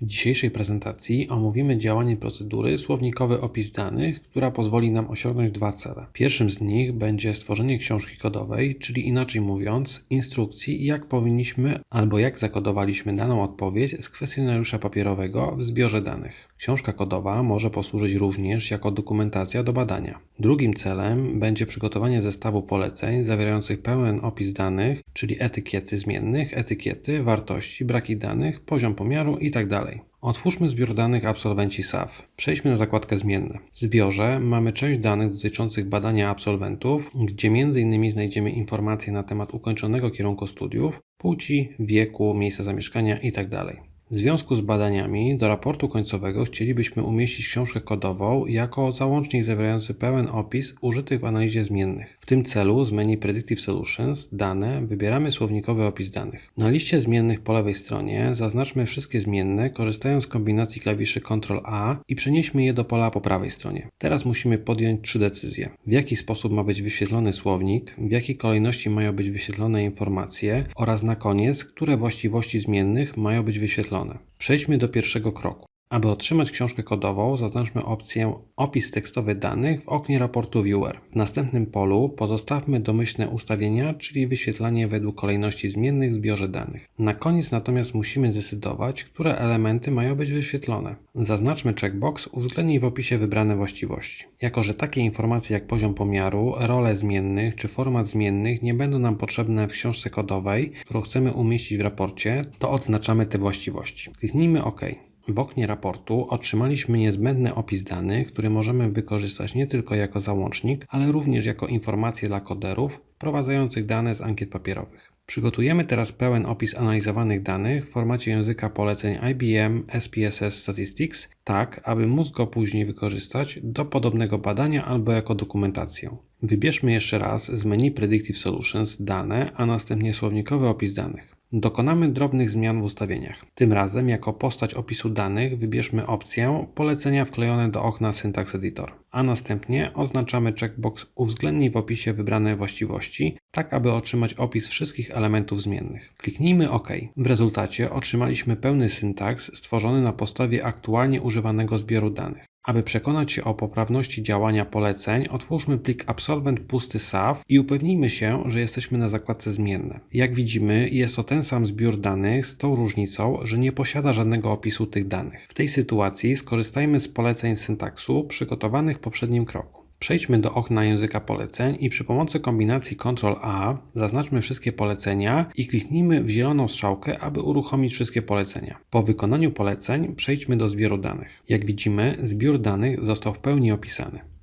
W dzisiejszej prezentacji omówimy działanie procedury słownikowy opis danych, która pozwoli nam osiągnąć dwa cele. Pierwszym z nich będzie stworzenie książki kodowej, czyli inaczej mówiąc, instrukcji, jak powinniśmy albo jak zakodowaliśmy daną odpowiedź z kwestionariusza papierowego w zbiorze danych. Książka kodowa może posłużyć również jako dokumentacja do badania. Drugim celem będzie przygotowanie zestawu poleceń zawierających pełen opis danych, czyli etykiety zmiennych, etykiety, wartości, braki danych, poziom pomiaru itd. Otwórzmy zbiór danych absolwenci SAF. Przejdźmy na zakładkę zmienne. W zbiorze mamy część danych dotyczących badania absolwentów, gdzie m.in. znajdziemy informacje na temat ukończonego kierunku studiów, płci, wieku, miejsca zamieszkania itd. W związku z badaniami do raportu końcowego chcielibyśmy umieścić książkę kodową jako załącznik zawierający pełen opis użytych w analizie zmiennych. W tym celu z menu Predictive Solutions Dane wybieramy słownikowy opis danych. Na liście zmiennych po lewej stronie zaznaczmy wszystkie zmienne korzystając z kombinacji klawiszy Ctrl A i przenieśmy je do pola po prawej stronie. Teraz musimy podjąć trzy decyzje. W jaki sposób ma być wyświetlony słownik, w jakiej kolejności mają być wyświetlone informacje oraz na koniec, które właściwości zmiennych mają być wyświetlone. Przejdźmy do pierwszego kroku. Aby otrzymać książkę kodową, zaznaczmy opcję Opis tekstowy danych w oknie raportu Viewer. W następnym polu pozostawmy domyślne ustawienia, czyli wyświetlanie według kolejności zmiennych w zbiorze danych. Na koniec natomiast musimy zdecydować, które elementy mają być wyświetlone. Zaznaczmy checkbox Uwzględnij w opisie wybrane właściwości. Jako, że takie informacje jak poziom pomiaru, role zmiennych czy format zmiennych nie będą nam potrzebne w książce kodowej, którą chcemy umieścić w raporcie, to odznaczamy te właściwości. Kliknijmy OK. W oknie raportu otrzymaliśmy niezbędny opis danych, który możemy wykorzystać nie tylko jako załącznik, ale również jako informację dla koderów wprowadzających dane z ankiet papierowych. Przygotujemy teraz pełen opis analizowanych danych w formacie języka poleceń IBM SPSS Statistics, tak aby móc go później wykorzystać do podobnego badania albo jako dokumentację. Wybierzmy jeszcze raz z menu Predictive Solutions dane, a następnie słownikowy opis danych. Dokonamy drobnych zmian w ustawieniach. Tym razem jako postać opisu danych wybierzmy opcję polecenia wklejone do okna Syntax Editor, a następnie oznaczamy checkbox uwzględnij w opisie wybrane właściwości, tak aby otrzymać opis wszystkich elementów zmiennych. Kliknijmy OK. W rezultacie otrzymaliśmy pełny syntaks stworzony na podstawie aktualnie używanego zbioru danych. Aby przekonać się o poprawności działania poleceń, otwórzmy plik absolvent pusty SAF i upewnijmy się, że jesteśmy na zakładce zmienne. Jak widzimy, jest to ten sam zbiór danych z tą różnicą, że nie posiada żadnego opisu tych danych. W tej sytuacji skorzystajmy z poleceń syntaksu przygotowanych w poprzednim kroku. Przejdźmy do okna języka poleceń i przy pomocy kombinacji Ctrl A zaznaczmy wszystkie polecenia i kliknijmy w zieloną strzałkę, aby uruchomić wszystkie polecenia. Po wykonaniu poleceń przejdźmy do zbioru danych. Jak widzimy, zbiór danych został w pełni opisany.